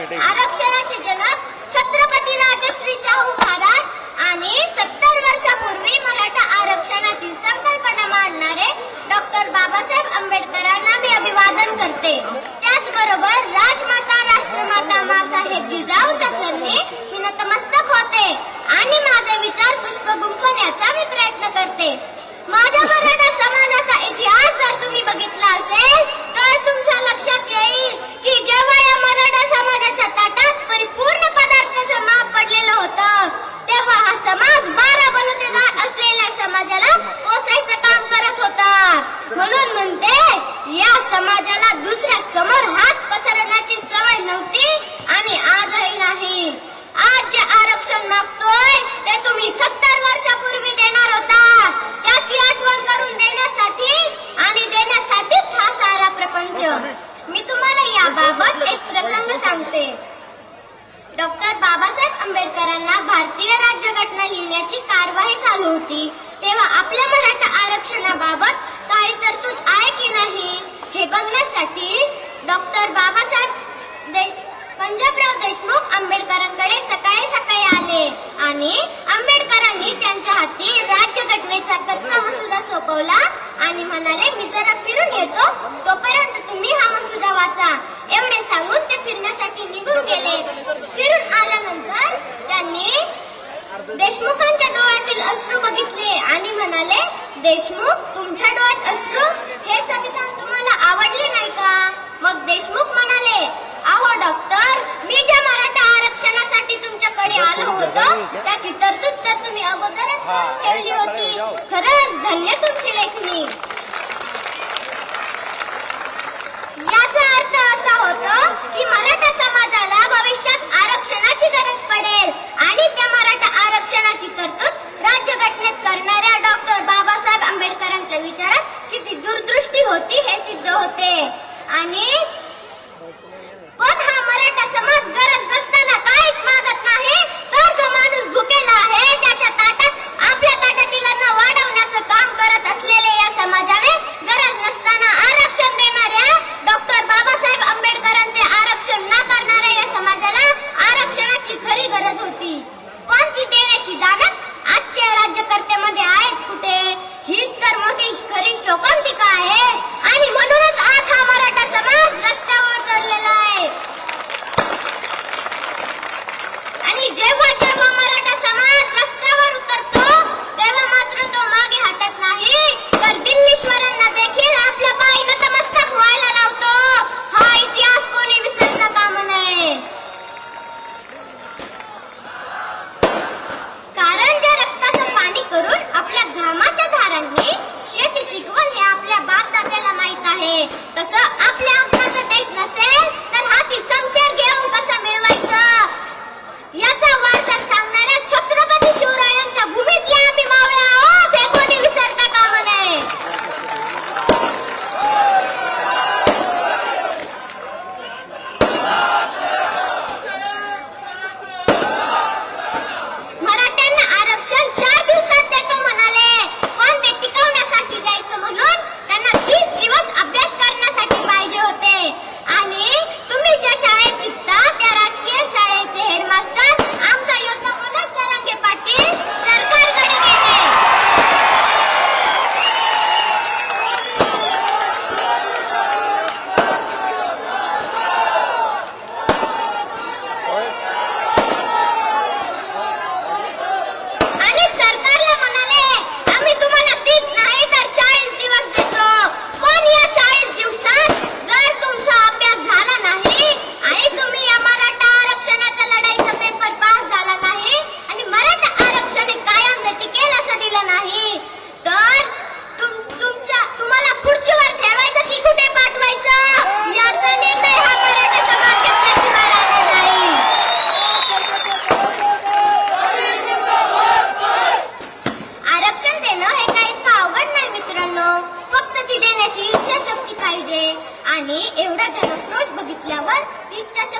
आरक्षणाचे जनक छत्रपती राजश्री शाहू महाराज आणि सत्तर वर्षापूर्वी मराठा आरक्षणाची संकल्पना मांडणारे डॉक्टर बाबासाहेब आंबेडकरांना मी अभिवादन करते. समाजाला दुसऱ्या समोर हात पसरण्याची सवय नव्हती आणि आजही नाही. आज जे आरक्षण मागतोय ते तुम्ही सत्तर वर्षापूर्वी देणार होता. त्याची आठवण करून देण्यासाठी आणि देण्यासाठीच हा सारा प्रपंच. मी तुम्हाला याबाबत एक प्रसंग सांगते. डॉक्टर बाबासाहेब आंबेडकरांना भारतीय राज्यघटना लिहिण्याची कारवाई चालू होती. तेव्हा आपल्या मराठा आरक्षणाबाबत बघण्यासाठी डॉक्टर बाबासाहेब दे पंजाबराव देशमुख आंबेडकरांकडे सकाळी सकाळी आले आणि आंबेडकरांनी त्यांच्या हाती राज्यघटनेचा कच्चा मसुदा सोपवला आणि म्हणाले मी जरा फिरून येतो. तोपर्यंत तुम्ही हा मसुदा वाचा. एवढे सांगून ते फिरण्यासाठी निघून गेले. फिरून आल्यानंतर त्यांनी देशमुखांच्या डोळ्यातील अश्रू बघितले आणि म्हणाले देशमुख तुमच्या डोळ्यात अश्रू? हे संविधान आवडले नाही का? मग देशमुख म्हणाले अहो डॉक्टर मी ज्या मराठा आरक्षणासाठी तुमच्याकडे आलो होतो त्याची तरतूद तर तुम्ही अगोदरच करून ठेवली होती. खरंच धन्य तुमची হয়